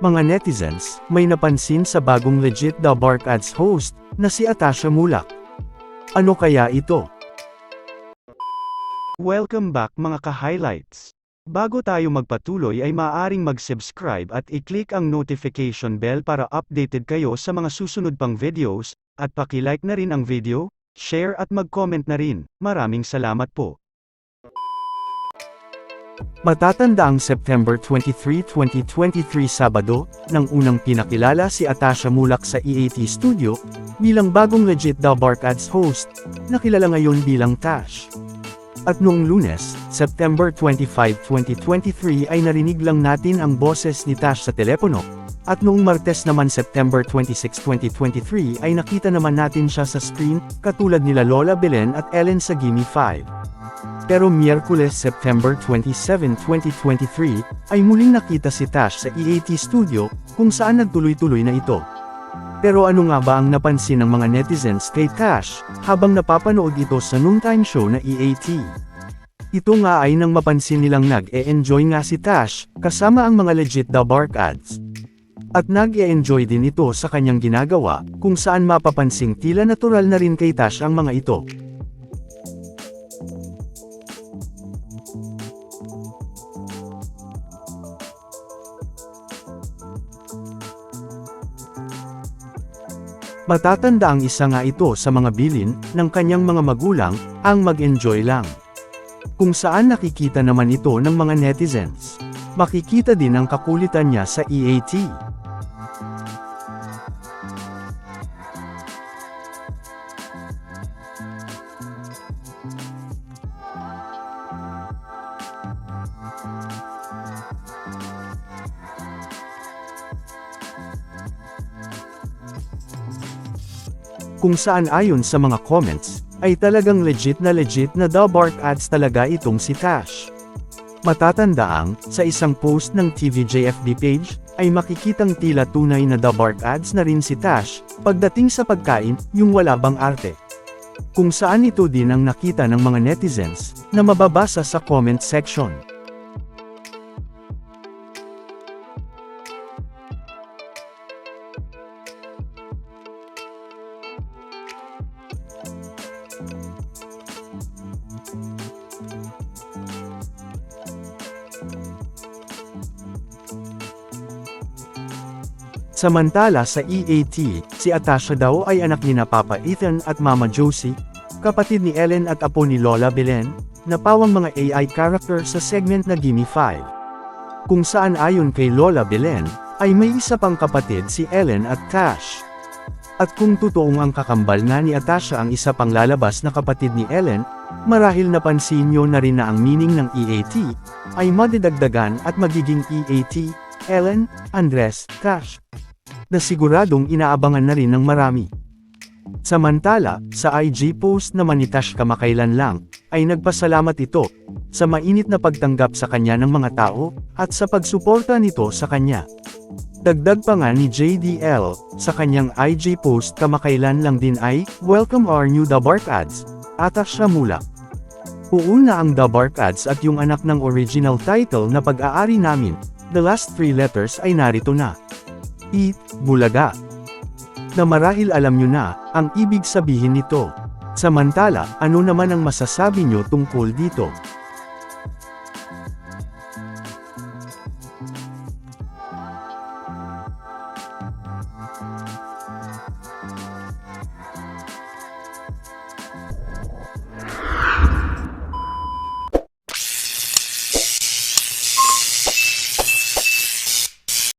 Mga netizens, may napansin sa bagong legit The Bark Ads host, na si Atasha Mulak. Ano kaya ito? Welcome back mga ka-highlights. Bago tayo magpatuloy ay maaaring mag-subscribe at i-click ang notification bell para updated kayo sa mga susunod pang videos, at paki-like na rin ang video, share at mag-comment na rin. Maraming salamat po. Matatanda ang September 23, 2023 Sabado, nang unang pinakilala si Atasha Mulak sa EAT Studio, bilang bagong legit The Bark Ads host, na kilala ngayon bilang Tash. At noong lunes, September 25, 2023 ay narinig lang natin ang boses ni Tash sa telepono, at noong Martes naman September 26, 2023 ay nakita naman natin siya sa screen, katulad nila Lola Belen at Ellen sa Gimme 5. Pero Miyerkules September 27, 2023, ay muling nakita si Tash sa EAT Studio, kung saan nagtuloy-tuloy na ito. Pero ano nga ba ang napansin ng mga netizens kay Tash, habang napapanood ito sa noontime show na EAT? Ito nga ay nang mapansin nilang nag-e-enjoy nga si Tash, kasama ang mga legit The Bark ads. At nag-e-enjoy din ito sa kanyang ginagawa, kung saan mapapansing tila natural na rin kay Tash ang mga ito. Matatanda ang isa nga ito sa mga bilin ng kanyang mga magulang, ang mag-enjoy lang. Kung saan nakikita naman ito ng mga netizens. Makikita din ang kakulitan niya sa EAT. Kung saan ayon sa mga comments, ay talagang legit na legit na The Bark Ads talaga itong si Tash. Matatandaang, sa isang post ng TVJFB page, ay makikitang tila tunay na The Bark Ads na rin si Tash, pagdating sa pagkain, yung wala bang arte. Kung saan ito din ang nakita ng mga netizens, na mababasa sa comment section. Samantala sa EAT, si Atasha daw ay anak ni na Papa Ethan at Mama Josie, kapatid ni Ellen at apo ni Lola Belen, na pawang mga AI character sa segment na Gimme 5. Kung saan ayon kay Lola Belen, ay may isa pang kapatid si Ellen at Tash. At kung totoong ang kakambal nga ni Atasha ang isa pang lalabas na kapatid ni Ellen, marahil napansin nyo na rin na ang meaning ng EAT, ay madidagdagan at magiging EAT, Ellen, Andres, Tash na siguradong inaabangan na rin ng marami. Samantala, sa IG post naman ni Tash kamakailan lang, ay nagpasalamat ito, sa mainit na pagtanggap sa kanya ng mga tao, at sa pagsuporta nito sa kanya. Dagdag pa nga ni JDL, sa kanyang IG post kamakailan lang din ay, Welcome our new The Bark Ads, Atas siya mulak. Uuna ang The Bark Ads at yung anak ng original title na pag-aari namin, the last three letters ay narito na. Eat, Bulaga. Na marahil alam nyo na, ang ibig sabihin nito. Samantala, ano naman ang masasabi nyo tungkol dito?